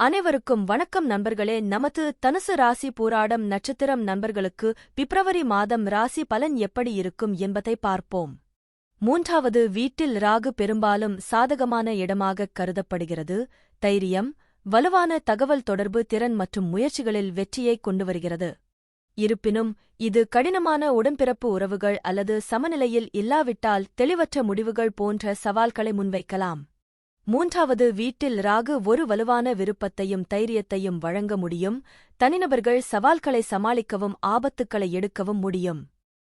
அனைவருக்கும் வணக்கம் நண்பர்களே. நமது தனுசு ராசி போராடம் நட்சத்திரம் நண்பர்களுக்கு பிப்ரவரி மாதம் ராசி பலன் எப்படி இருக்கும் என்பதை பார்ப்போம். மூன்றாவது வீட்டில் ராகு பெரும்பாலும் சாதகமான இடமாகக் கருதப்படுகிறது. தைரியம் வலுவான தகவல் தொடர்பு திறன் மற்றும் முயற்சிகளில் வெற்றியைக் கொண்டுவருகிறது இருப்பினும் இது கடினமான உடன்பிறப்பு உறவுகள் அல்லது சமநிலையில் இல்லாவிட்டால் தெளிவற்ற முடிவுகள் போன்ற சவால்களை முன்வைக்கலாம். மூன்றாவது வீட்டில் ராகு ஒரு வலுவான விருப்பத்தையும் தைரியத்தையும் வழங்க முடியும். தனிநபர்கள் சவால்களை சமாளிக்கவும் ஆபத்துக்களை எடுக்கவும் முடியும்.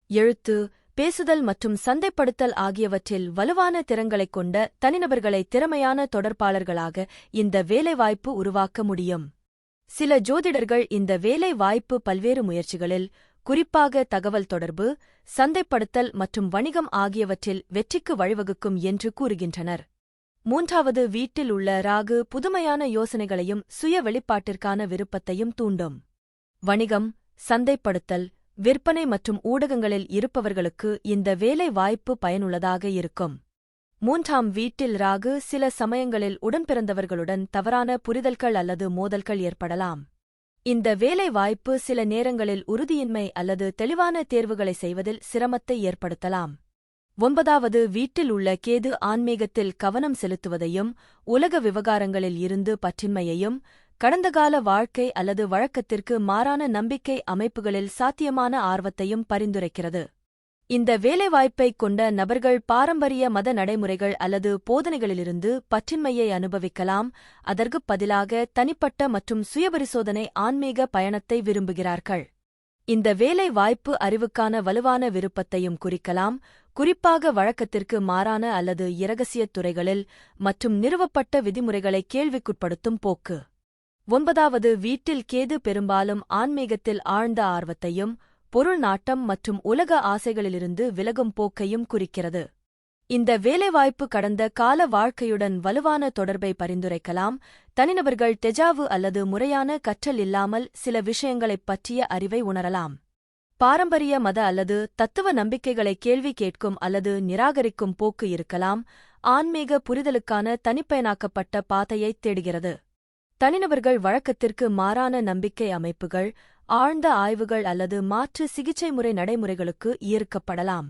எழுத்து பேசுதல் மற்றும் சந்தைப்படுத்தல் ஆகியவற்றில் வலுவான திறங்களைக் கொண்ட தனிநபர்களை திறமையான தொடர்பாளர்களாக இந்த வேலைவாய்ப்பு உருவாக்க முடியும். சில ஜோதிடர்கள் இந்த வேலை வாய்ப்பு பல்வேறு முயற்சிகளில் குறிப்பாக தகவல் தொடர்பு சந்தைப்படுத்தல் மற்றும் வணிகம் ஆகியவற்றில் வெற்றிக்கு வழிவகுக்கும் என்று கூறுகின்றனர். மூன்றாவது வீட்டில் உள்ள ராகு புதுமையான யோசனைகளையும் சுய வெளிப்பாட்டிற்கான விருப்பத்தையும் தூண்டும். வணிகம் சந்தைப்படுத்தல் விற்பனை மற்றும் ஊடகங்களில் இருப்பவர்களுக்கு இந்த வேலை வாய்ப்பு பயனுள்ளதாக இருக்கும். மூன்றாம் வீட்டில் ராகு சில சமயங்களில் உடன்பிறந்தவர்களுடன் தவறான புரிதல்கள் அல்லது மோதல்கள் ஏற்படலாம். இந்த வேலை வாய்ப்பு சில நேரங்களில் உறுதியின்மை அல்லது தெளிவான தேர்வுகளை செய்வதில் சிரமத்தை ஏற்படுத்தலாம். ஒன்பதாவது வீட்டில் உள்ள கேது ஆன்மீகத்தில் கவனம் செலுத்துவதையும் உலக விவகாரங்களில் இருந்து பற்றின்மையையும் கடந்தகால வாழ்க்கை அல்லது வழக்கத்திற்கு மாறான நம்பிக்கை அமைப்புகளில் சாத்தியமான ஆர்வத்தையும் பரிந்துரைக்கிறது. இந்த வேலைவாய்ப்பைக் கொண்ட நபர்கள் பாரம்பரிய மத நடைமுறைகள் அல்லது போதனைகளிலிருந்து பற்றின்மையை அனுபவிக்கலாம். அதற்குப் பதிலாக தனிப்பட்ட மற்றும் சுயபரிசோதனை ஆன்மீக பயணத்தை விரும்புகிறார்கள். இந்த வேலை வாய்ப்பு அறிவுக்கான வலுவான விருப்பத்தையும் குறிக்கலாம். குறிப்பாக வழக்கத்திற்கு மாறான அல்லது இரகசியத் துறைகளில் மற்றும் நிறுவப்பட்ட விதிமுறைகளை கேள்விக்குட்படுத்தும் போக்கு. ஒன்பதாவது வீட்டில் கேது பெரும்பாலும் ஆன்மீகத்தில் ஆழ்ந்த ஆர்வத்தையும் பொருள் நாட்டம் மற்றும் உலக ஆசைகளிலிருந்து விலகும் போக்கையும் குறிக்கிறது. இந்த வேலைவாய்ப்பு கடந்த கால வாழ்க்கையுடன் வலுவான தொடர்பை பரிந்துரைக்கலாம். தனிநபர்கள் தெஜாவு அல்லது முறையான கற்றல் இல்லாமல் சில விஷயங்களைப் பற்றிய அறிவை உணரலாம். பாரம்பரிய மத அல்லது தத்துவ நம்பிக்கைகளை கேள்வி கேட்கும் அல்லது நிராகரிக்கும் போக்கு இருக்கலாம். ஆன்மீக புரிதலுக்கான தனிப்பயனாக்கப்பட்ட பாதையைத் தேடுகிறது. தனிநபர்கள் வழக்கத்திற்கு மாறான நம்பிக்கை அமைப்புகள் ஆழ்ந்த ஆய்வுகள் அல்லது மாற்று சிகிச்சை முறை நடைமுறைகளுக்கு ஈர்க்கப்படலாம்.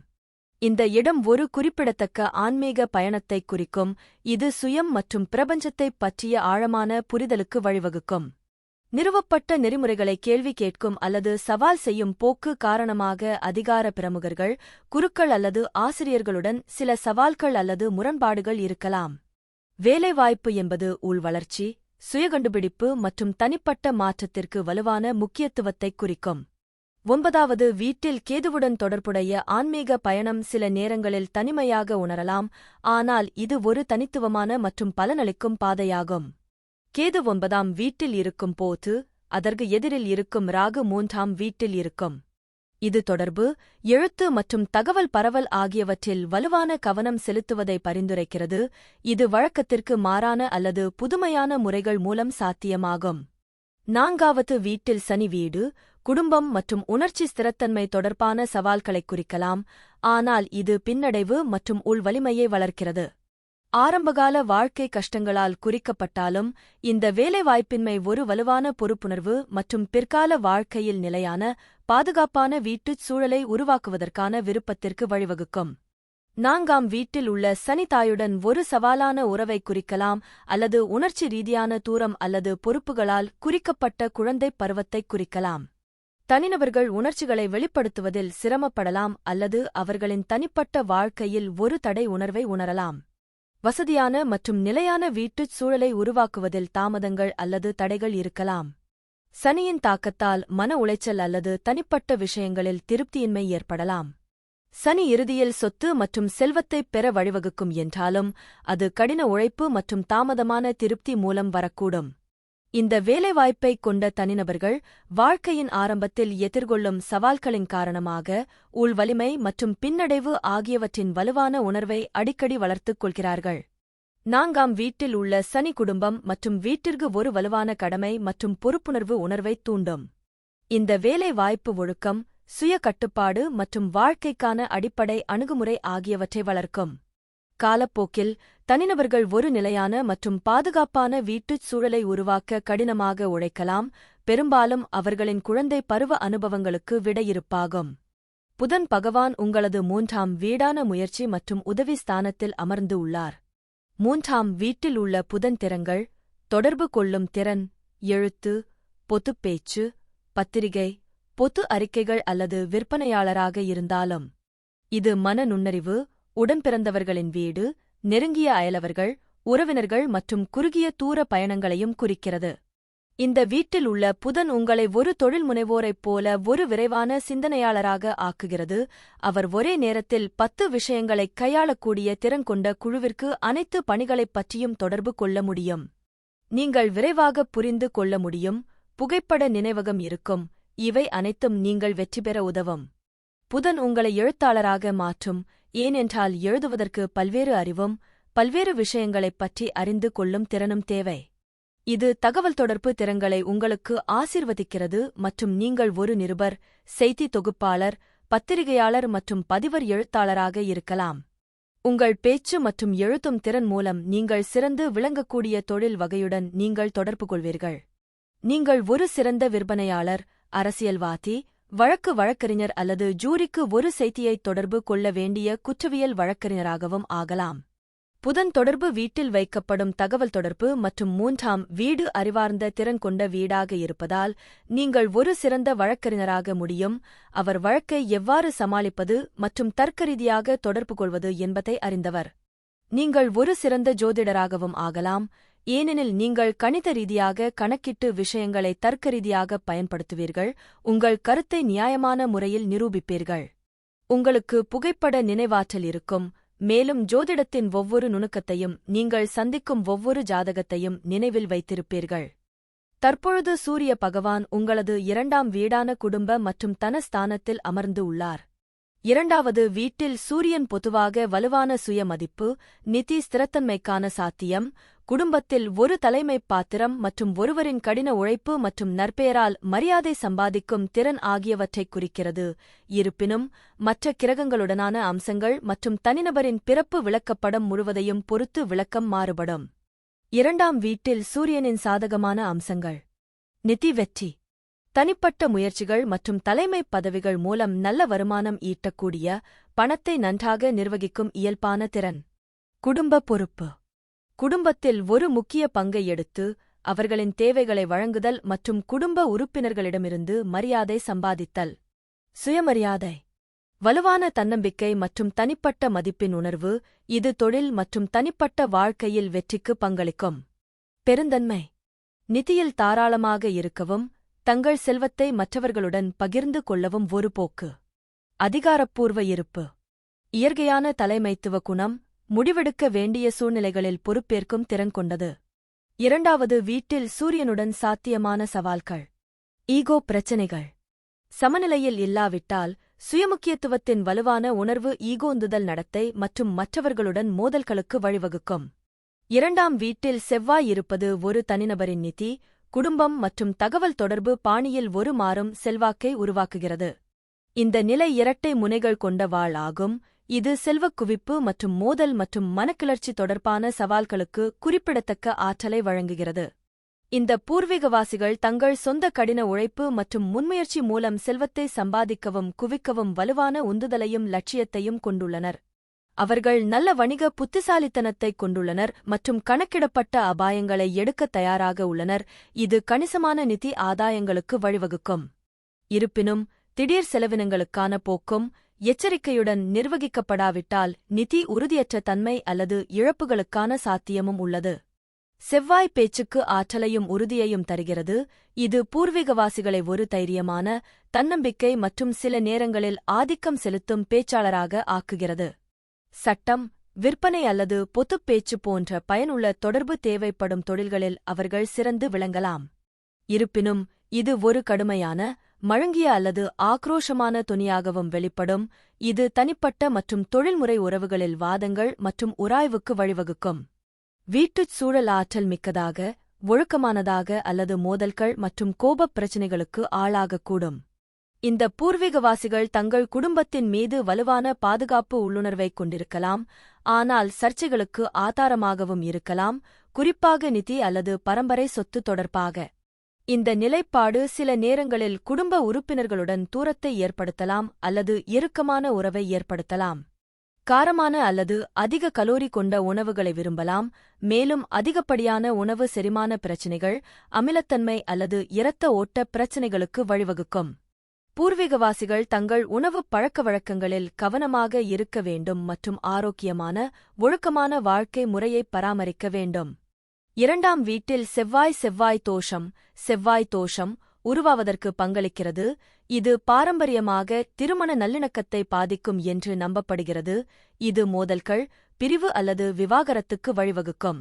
இந்த இடம் ஒரு குறிப்பிடத்தக்க ஆன்மீக பயணத்தைக் குறிக்கும். இது சுயம் மற்றும் பிரபஞ்சத்தைப் பற்றிய ஆழமான புரிதலுக்கு வழிவகுக்கும். நிறுவப்பட்ட நெறிமுறைகளை கேள்வி கேட்கும் அல்லது சவால் செய்யும் போக்கு காரணமாக அதிகார பிரமுகர்கள் குருக்கள் அல்லது ஆசிரியர்களுடன் சில சவால்கள் அல்லது முரண்பாடுகள் இருக்கலாம். வேலைவாய்ப்பு என்பது உள்வளர்ச்சி சுயகண்டுபிடிப்பு மற்றும் தனிப்பட்ட மாற்றத்திற்கு வலுவான முக்கியத்துவத்தைக் குறிக்கும். ஒன்பதாவது வீட்டில் கேதுவுடன் தொடர்புடைய ஆன்மீக பயணம் சில நேரங்களில் தனிமையாக உணரலாம் ஆனால் இது ஒரு தனித்துவமான மற்றும் பலனளிக்கும் பாதையாகும். கேது ஒன்பதாம் வீட்டில் இருக்கும் போது அதற்கு எதிரில் இருக்கும் ராகு மூன்றாம் வீட்டில் இருக்கும். இது தொடர்பு எழுத்து மற்றும் தகவல் பரவல் ஆகியவற்றில் வலுவான கவனம் செலுத்துவதை பரிந்துரைக்கிறது இது வழக்கத்திற்கு மாறான அல்லது புதுமையான முறைகள் மூலம் சாத்தியமாகும். நான்காவது வீட்டில் சனி வீடு குடும்பம் மற்றும் உணர்ச்சி ஸ்திரத்தன்மை தொடர்பான சவால்களைக் குறிக்கலாம். ஆனால் இது பின்னடைவு மற்றும் உள்வலிமையை வளர்க்கிறது. ஆரம்பகால வாழ்க்கை கஷ்டங்களால் குறிக்கப்பட்டாலும் இந்த வேலைவாய்ப்பின்மை ஒரு வலுவான பொறுப்புணர்வு மற்றும் பிற்கால வாழ்க்கையில் நிலையான பாதுகாப்பான வீட்டுச் சூழலை உருவாக்குவதற்கான விருப்பத்திற்கு வழிவகுக்கும். நான்காம் வீட்டில் உள்ள சனி தாயுடன் ஒரு சவாலான உறவை குறிக்கலாம் அல்லது உணர்ச்சி ரீதியான தூரம் அல்லது பொறுப்புகளால் குறிக்கப்பட்ட குழந்தைப் பருவத்தைக் குறிக்கலாம். தனிநபர்கள் உணர்ச்சிகளை வெளிப்படுத்துவதில் சிரமப்படலாம் அல்லது அவர்களின் தனிப்பட்ட வாழ்க்கையில் ஒரு தடை உணர்வை உணரலாம். வசதியான மற்றும் நிலையான வீட்டுச் சூழலை உருவாக்குவதில் தாமதங்கள் அல்லது தடைகள் இருக்கலாம். சனியின் தாக்கத்தால் மன உளைச்சல் அல்லது தனிப்பட்ட விஷயங்களில் திருப்தியின்மை ஏற்படலாம். சனி இறுதியில் சொத்து மற்றும் செல்வத்தைப் பெற வழிவகுக்கும் என்றாலும் அது கடின உழைப்பு மற்றும் தாமதமான திருப்தி மூலம் வரக்கூடும். இந்த வேலைவாய்ப்பைக் கொண்ட தனிநபர்கள் வாழ்க்கையின் ஆரம்பத்தில் எதிர்கொள்ளும் சவால்களின் காரணமாக உள்வலிமை மற்றும் பின்னடைவு ஆகியவற்றின் வலுவான உணர்வை அடிக்கடி வளர்த்துக் கொள்கிறார்கள். நான்காம் வீட்டில் உள்ள சனி குடும்பம் மற்றும் வீட்டிற்கு ஒரு வலுவான கடமை மற்றும் பொறுப்புணர்வு உணர்வைத் தூண்டும். இந்த வேலைவாய்ப்பு ஒழுக்கம் சுய கட்டுப்பாடு மற்றும் வாழ்க்கைக்கான அடிப்படை அணுகுமுறை ஆகியவற்றை வளர்க்கும். காலப்போக்கில் தனிநபர்கள் ஒரு நிலையான மற்றும் பாதுகாப்பான வீட்டுச் சூழலை உருவாக்க கடினமாக உழைக்கலாம். பெரும்பாலும் அவர்களின் குழந்தை பருவ அனுபவங்களுக்கு விடையிருப்பாகும். புதன் பகவான் உங்களது மூன்றாம் வீடான முயற்சி மற்றும் உதவி ஸ்தானத்தில் அமர்ந்து உள்ளார். மூன்றாம் வீட்டில் உள்ள புதன் திறங்கள் தொடர்பு கொள்ளும் திறன் எழுத்து பொதுப்பேச்சு பத்திரிகை பொது அறிக்கைகள் அல்லது விற்பனையாளராக இருந்தாலும். இது மன நுண்ணறிவு உடன்பிறந்தவர்களின் வீடு நெருங்கிய அயலவர்கள் உறவினர்கள் மற்றும் குறுகிய தூர பயணங்களையும் குறிக்கிறது. இந்த வீட்டில் உள்ள புதன் உங்களை ஒரு தொழில் முனைவோரைப் போல ஒரு விரைவான சிந்தனையாளராக ஆக்குகிறது. அவர் ஒரே நேரத்தில் பத்து விஷயங்களைக் கையாளக்கூடிய திறன் கொண்ட குழுவிற்கு அனைத்து பணிகளைப் பற்றியும் தொடர்பு கொள்ள முடியும். நீங்கள் விரைவாக புரிந்து கொள்ள முடியும். புகைப்பட நினைவகம் இருக்கும். இவை அனைத்தும் நீங்கள் வெற்றி பெற உதவும். புதன் உங்களை எழுத்தாளராக மாற்றும். ஏனென்றால் எழுதுவதற்கு பல்வேறு அறிவும் பல்வேறு விஷயங்களைப் பற்றி அறிந்து கொள்ளும் திறனும் தேவை. இது தகவல் தொடர்பு திறன்களை உங்களுக்கு ஆசிர்வதிக்கிறது மற்றும் நீங்கள் ஒரு நிருபர் செய்தி தொகுப்பாளர் பத்திரிகையாளர் மற்றும் பதிவர் எழுத்தாளராக இருக்கலாம். உங்கள் பேச்சு மற்றும் எழுத்தும் திறன் மூலம் நீங்கள் சிறந்து விளங்கக்கூடிய தொழில் வகையுடன் நீங்கள் தொடர்பு கொள்வீர்கள். நீங்கள் ஒரு சிறந்த விற்பனையாளர் அரசியல்வாதி வழக்கு வழக்கறிஞர் அல்லது ஜூரிக்கு ஒரு செய்தியை தொடர்பு கொள்ள வேண்டிய குற்றவியல் வழக்கறிஞராகவும் ஆகலாம். புதன் தொடர்பு வீட்டில் வைக்கப்படும் தகவல் தொடர்பு மற்றும் மூன்றாம் வீடு அறிவார்ந்த திறன் கொண்ட வீடாக இருப்பதால் நீங்கள் ஒரு சிறந்த வழக்கறிஞராக முடியும். அவர் வழக்கை எவ்வாறு சமாளிப்பது மற்றும் தர்க்கரீதியாக தொடர்பு கொள்வது என்பதை அறிந்தவர். நீங்கள் ஒரு சிறந்த ஜோதிடராகவும் ஆகலாம். ஏனெனில் நீங்கள் கணித ரீதியாக கணக்கிட்டு விஷயங்களை தர்க்க ரீதியாக பயன்படுத்துவீர்கள் உங்கள் கருத்தை நியாயமான முறையில் நிரூபிப்பீர்கள். உங்களுக்கு புகைப்பட நினைவாற்றல் இருக்கும் மேலும் ஜோதிடத்தின் ஒவ்வொரு நுணுக்கத்தையும் நீங்கள் சந்திக்கும் ஒவ்வொரு ஜாதகத்தையும் நினைவில் வைத்திருப்பீர்கள். தற்பொழுது சூரிய பகவான் உங்களது இரண்டாம் வீடான குடும்ப மற்றும் தனஸ்தானத்தில் அமர்ந்து உள்ளார். இரண்டாவது வீட்டில் சூரியன் பொதுவாக வலுவான சுயமதிப்பு நிதி ஸ்திரத்தன்மைக்கான சாத்தியம் குடும்பத்தில் ஒரு தலைமைப் பாத்திரம் மற்றும் ஒருவரின் கடின உழைப்பு மற்றும் நற்பெயரால் மரியாதை சம்பாதிக்கும் திறன் ஆகியவற்றைக் குறிக்கிறது. இருப்பினும் மற்ற கிரகங்களுடனான அம்சங்கள் மற்றும் தனிநபரின் பிறப்பு விளக்கப்படம் முழுவதையும் பொறுத்து விளக்கம் மாறுபடும். இரண்டாம் வீட்டில் சூரியனின் சாதகமான அம்சங்கள். நிதி வெற்றி. தனிப்பட்ட முயற்சிகள் மற்றும் தலைமைப் பதவிகள் மூலம் நல்ல வருமானம் ஈட்டக்கூடிய பணத்தை நன்றாக நிர்வகிக்கும் இயல்பான திறன். குடும்ப பொறுப்பு. குடும்பத்தில் ஒரு முக்கிய பங்கை எடுத்து அவர்களின் தேவைகளை வழங்குதல் மற்றும் குடும்ப உறுப்பினர்களிடமிருந்து மரியாதை சம்பாதித்தல். சுயமரியாதை. வலுவான தன்னம்பிக்கை மற்றும் தனிப்பட்ட மதிப்பின் உணர்வு இது தொழில் மற்றும் தனிப்பட்ட வாழ்க்கையில் வெற்றிக்கு பங்களிக்கும். பெருந்தன்மை. நிதியில் தாராளமாக இருக்கவும் தங்கள் செல்வத்தை மற்றவர்களுடன் பகிர்ந்து கொள்ளவும் ஒரு போக்கு. அதிகாரப்பூர்வ இருப்பு. இயற்கையான தலைமைத்துவ குணம் முடிவெடுக்க வேண்டிய சூழ்நிலைகளில் பொறுப்பேற்கும் திறன் கொண்டது. இரண்டாவது வீட்டில் சூரியனுடன் சாத்தியமான சவால்கள். ஈகோ பிரச்சினைகள். சமநிலையில் இல்லாவிட்டால் சுயமுக்கியத்துவத்தின் வலுவான உணர்வு ஈகோந்துதல் நடத்தை மற்றும் மற்றவர்களுடன் மோதல்களுக்கு வழிவகுக்கும். இரண்டாம் வீட்டில் செவ்வாய் இருப்பது ஒரு தனிநபரின் நிதி குடும்பம் மற்றும் தகவல் தொடர்பு பாணியில் ஒரு மாறும் செல்வாக்கை உருவாக்குகிறது. இந்த நிலை இரட்டை முனைகள் கொண்ட வாள் ஆகும் இது செல்வக் குவிப்பு மற்றும் மோதல் மற்றும் மனக்கிளர்ச்சி தொடர்பான சவால்களுக்கு குறிப்பிடத்தக்க ஆற்றலை வழங்குகிறது. இந்த பூர்வீகவாசிகள் தங்கள் சொந்த கடின உழைப்பு மற்றும் முன்முயற்சி மூலம் செல்வத்தை சம்பாதிக்கவும் குவிக்கவும் வலுவான உந்துதலையும் லட்சியத்தையும் கொண்டுள்ளனர். அவர்கள் நல்ல வணிக புத்திசாலித்தனத்தைக் கொண்டுள்ளனர் மற்றும் கணக்கிடப்பட்ட அபாயங்களை எடுக்க தயாராக உள்ளனர். இது கணிசமான நிதி ஆதாயங்களுக்கு வழிவகுக்கும். இருப்பினும் திடீர் செலவினங்களுக்கான போக்கும் எச்சரிக்கையுடன் நிர்வகிக்கப்படாவிட்டால் நிதி உறுதியற்ற தன்மை அல்லது இழப்புகளுக்கான சாத்தியமும் உள்ளது. செவ்வாய் பேச்சுக்கு ஆற்றலையும் உறுதியையும் தருகிறது. இது பூர்வீகவாசிகளை ஒரு தைரியமான தன்னம்பிக்கை மற்றும் சில நேரங்களில் ஆதிக்கம் செலுத்தும் பேச்சாளராக ஆக்குகிறது. சட்டம் விற்பனை அல்லது பொதுப் பேச்சு போன்ற பயனுள்ள தொடர்பு தேவைப்படும் தொழில்களில் அவர்கள் சிறந்து விளங்கலாம். இருப்பினும் இது ஒரு கடுமையான மழுங்கிய அல்லது ஆக்ரோஷமான துணியாகவும் வெளிப்படும். இது தனிப்பட்ட மற்றும் தொழில்முறை உறவுகளில் வாதங்கள் மற்றும் உராய்வுக்கு வழிவகுக்கும். வீட்டுச் சூழல் ஆற்றல் மிக்கதாக ஒழுக்கமானதாக அல்லது மோதல்கள் மற்றும் கோபப் பிரச்சினைகளுக்கு ஆளாகக்கூடும். இந்த பூர்வீகவாசிகள் தங்கள் குடும்பத்தின் மீது வலுவான பாதுகாப்பு உள்ளுணர்வைக் கொண்டிருக்கலாம். ஆனால் சர்ச்சைகளுக்கு ஆதாரமாகவும் இருக்கலாம். குறிப்பாக நிதி அல்லது பரம்பரை சொத்து தொடர்பாக. இந்த நிலைப்பாடு சில நேரங்களில் குடும்ப உறுப்பினர்களுடன் தூரத்தை ஏற்படுத்தலாம் அல்லது இறுக்கமான உறவை ஏற்படுத்தலாம். காரமான அல்லது அதிக கலோரி கொண்ட உணவுகளை விரும்பலாம் மேலும் அதிகப்படியான உணவு செரிமான பிரச்சினைகள் அமிலத்தன்மை அல்லது இரத்த ஓட்ட பிரச்சினைகளுக்கு வழிவகுக்கும். பூர்வீகவாசிகள் தங்கள் உணவுப் பழக்கவழக்கங்களில் கவனமாக இருக்க வேண்டும் மற்றும் ஆரோக்கியமான ஒழுக்கமான வாழ்க்கை முறையை பராமரிக்க வேண்டும். இரண்டாம் வீட்டில் செவ்வாய் செவ்வாய் தோஷம் செவ்வாய் தோஷம் உருவாவதற்கு பங்களிக்கிறது. இது பாரம்பரியமாக திருமண நல்லிணக்கத்தை பாதிக்கும் என்று நம்பப்படுகிறது. இது மோதல்கள் பிரிவு அல்லது விவாகரத்துக்கு வழிவகுக்கும்.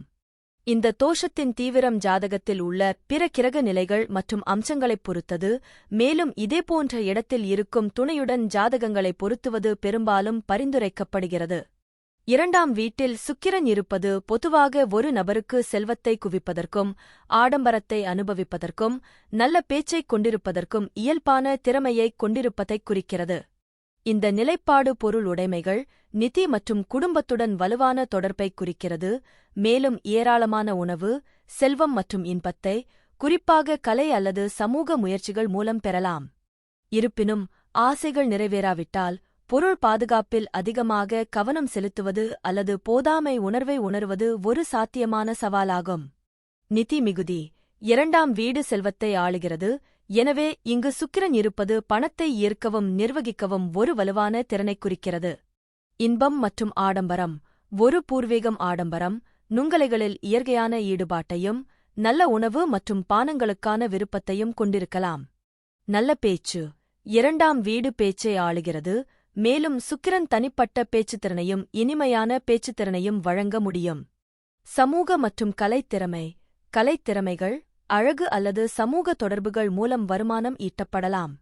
இந்த தோஷத்தின் தீவிரம் ஜாதகத்தில் உள்ள பிற கிரக நிலைகள் மற்றும் அம்சங்களைப் பொறுத்தது. மேலும் இதேபோன்ற இடத்தில் இருக்கும் துணையுடன் ஜாதகங்களை பொருத்துவது பெரும்பாலும் பரிந்துரைக்கப்படுகிறது. இரண்டாம் வீட்டில் சுக்கிரன் இருப்பது பொதுவாக ஒரு நபருக்கு செல்வத்தை குவிப்பதற்கும் ஆடம்பரத்தை அனுபவிப்பதற்கும் நல்ல பேச்சைக் கொண்டிருப்பதற்கும் இயல்பான திறமையைக் கொண்டிருப்பதைக் குறிக்கிறது. இந்த நிலைப்பாடு பொருள் உடைமைகள் நிதி மற்றும் குடும்பத்துடன் வலுவான தொடர்பைக் குறிக்கிறது. மேலும் ஏராளமான உணவு செல்வம் மற்றும் இன்பத்தை குறிப்பாக கலை அல்லது சமூக முயற்சிகள் மூலம் பெறலாம். இருப்பினும் ஆசைகள் நிறைவேறாவிட்டால் பொருள் பாதுகாப்பில் அதிகமாக கவனம் செலுத்துவது அல்லது போதாமை உணர்வை உணர்வது ஒரு சாத்தியமான சவாலாகும். நிதி மிகுதி இரண்டாம் வீடு செல்வத்தை ஆளுகிறது எனவே இங்கு சுக்கிரன் இருப்பது பணத்தை ஈர்க்கவும் நிர்வகிக்கவும் ஒரு வலுவான திறனைக் குறிக்கிறது. இன்பம் மற்றும் ஆடம்பரம் ஒரு பூர்வீகம் ஆடம்பரம் நுங்கலைகளில் இயற்கையான ஈடுபாட்டையும் நல்ல உணவு மற்றும் பானங்களுக்கான விருப்பத்தையும் கொண்டிருக்கலாம். நல்ல பேச்சு இரண்டாம் வீடு பேச்சை ஆளுகிறது மேலும் சுக்கிரன் தனிப்பட்ட பேச்சுத்திறனையும் இனிமையான பேச்சுத்திறனையும் வழங்க முடியும். சமூக மற்றும் கலைத்திறமை கலைத்திறமைகள் அழகு அல்லது சமூக தொடர்புகள் மூலம் வருமானம் ஈட்டப்படலாம்.